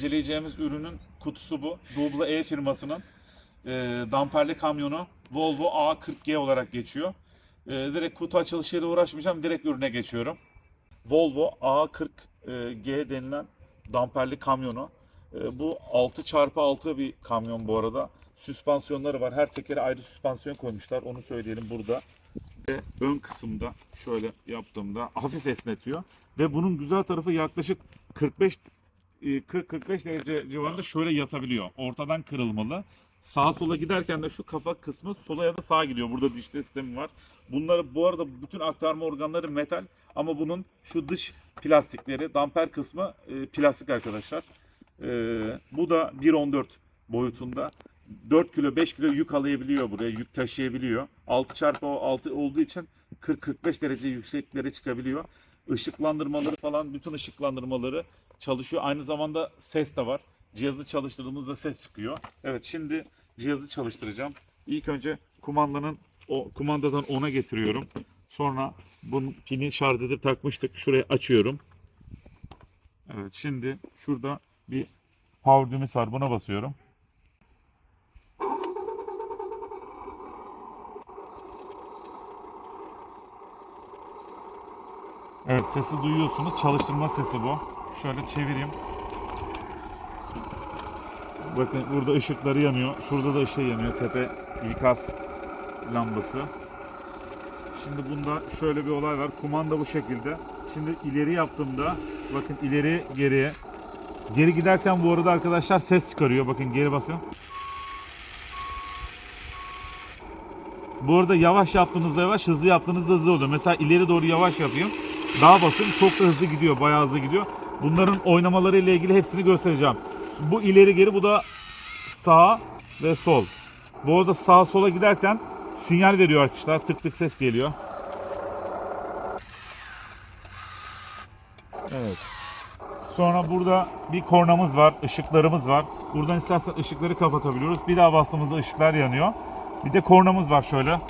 inceleyeceğimiz ürünün kutusu bu. Double E firmasının e, damperli kamyonu Volvo A40G olarak geçiyor. E, direkt kutu açılışıyla uğraşmayacağım. Direkt ürüne geçiyorum. Volvo A40G denilen damperli kamyonu. E, bu 6x6 bir kamyon bu arada. Süspansiyonları var. Her tekere ayrı süspansiyon koymuşlar. Onu söyleyelim burada. Ve ön kısımda şöyle yaptığımda hafif esnetiyor. Ve bunun güzel tarafı yaklaşık 45 e, 40-45 derece civarında şöyle yatabiliyor. Ortadan kırılmalı. Sağa sola giderken de şu kafa kısmı sola ya da sağa gidiyor. Burada dişli sistemi var. Bunları bu arada bütün aktarma organları metal ama bunun şu dış plastikleri, damper kısmı e, plastik arkadaşlar. E, bu da 1.14 boyutunda. 4 kilo 5 kilo yük alayabiliyor buraya yük taşıyabiliyor. 6 çarpı 6 olduğu için 40-45 derece yükseklere çıkabiliyor. Işıklandırmaları falan bütün ışıklandırmaları çalışıyor. Aynı zamanda ses de var. Cihazı çalıştırdığımızda ses çıkıyor. Evet şimdi cihazı çalıştıracağım. İlk önce kumandanın o kumandadan ona getiriyorum. Sonra bunun pini şarj edip takmıştık. Şuraya açıyorum. Evet şimdi şurada bir power düğmesi var. Buna basıyorum. Evet sesi duyuyorsunuz. Çalıştırma sesi bu. Şöyle çevireyim. Bakın burada ışıkları yanıyor. Şurada da ışığı yanıyor. Tepe ikaz lambası. Şimdi bunda şöyle bir olay var. Kumanda bu şekilde. Şimdi ileri yaptığımda bakın ileri geriye. Geri giderken bu arada arkadaşlar ses çıkarıyor. Bakın geri basın. Bu arada yavaş yaptığınızda yavaş, hızlı yaptığınızda hızlı oluyor. Mesela ileri doğru yavaş yapayım. Daha basın çok da hızlı gidiyor, bayağı hızlı gidiyor. Bunların oynamaları ile ilgili hepsini göstereceğim. Bu ileri geri, bu da sağ ve sol. Bu arada sağa sola giderken sinyal veriyor arkadaşlar. Tık tık ses geliyor. Evet. Sonra burada bir kornamız var, ışıklarımız var. Buradan istersen ışıkları kapatabiliyoruz. Bir daha bastığımızda ışıklar yanıyor. Bir de kornamız var şöyle.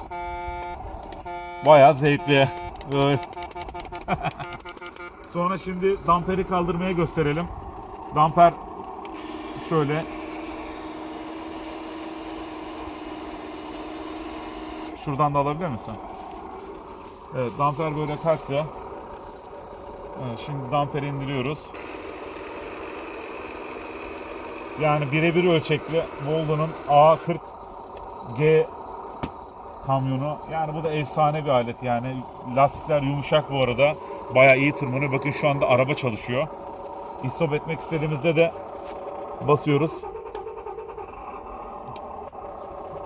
Bayağı zevkli. Evet. Sonra şimdi damperi kaldırmaya gösterelim. Damper şöyle Şuradan da alabilir misin? Evet, damper böyle kalktı. Evet, şimdi damperi indiriyoruz. Yani birebir ölçekli Volvo'nun A40G kamyonu. Yani bu da efsane bir alet yani. Lastikler yumuşak bu arada. Bayağı iyi tırmanıyor. Bakın şu anda araba çalışıyor. İstop etmek istediğimizde de basıyoruz.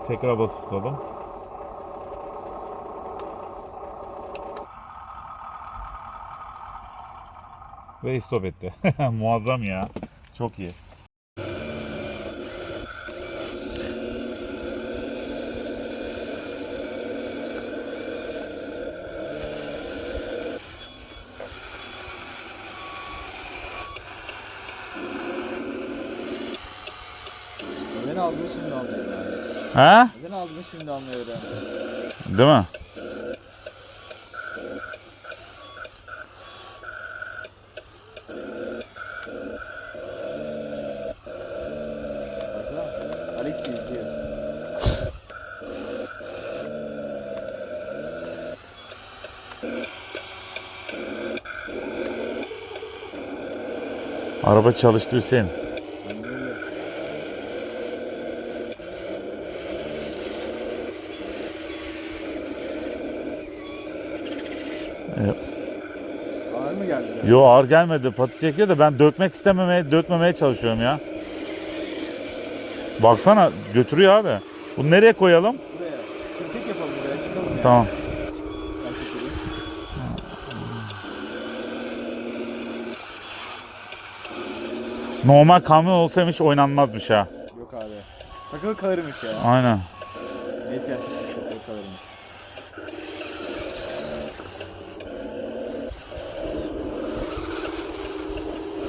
Tekrar basıp tutalım. Ve istop etti. Muazzam ya. Çok iyi. Neden aldığını şimdi anlıyorum abi. Ha? Neden aldığını şimdi anlıyorum. Değil mi? Araba çalıştı Hüseyin. Ben de öyle. Ağır mı geldi? ya? Yo ağır gelmedi. Pati çekiyor da ben dökmek istememeye, dökmemeye çalışıyorum ya. Baksana götürüyor abi. Bunu nereye koyalım? Buraya. Kritik yapalım buraya. Çıkalım ya. Tamam. Normal kamyon olsam hiç oynanmazmış ha. Yok abi. Takılı kalırmış ya. Aynen. Net yani takılı kalırmış.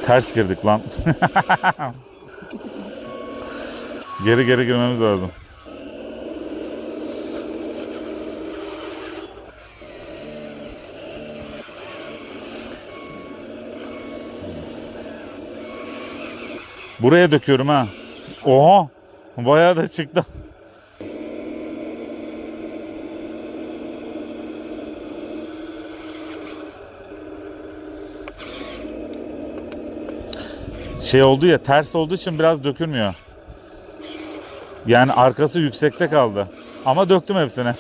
Ters girdik lan. geri geri girmemiz lazım. Buraya döküyorum ha. Oha. Bayağı da çıktı. Şey oldu ya ters olduğu için biraz dökülmüyor. Yani arkası yüksekte kaldı. Ama döktüm ya.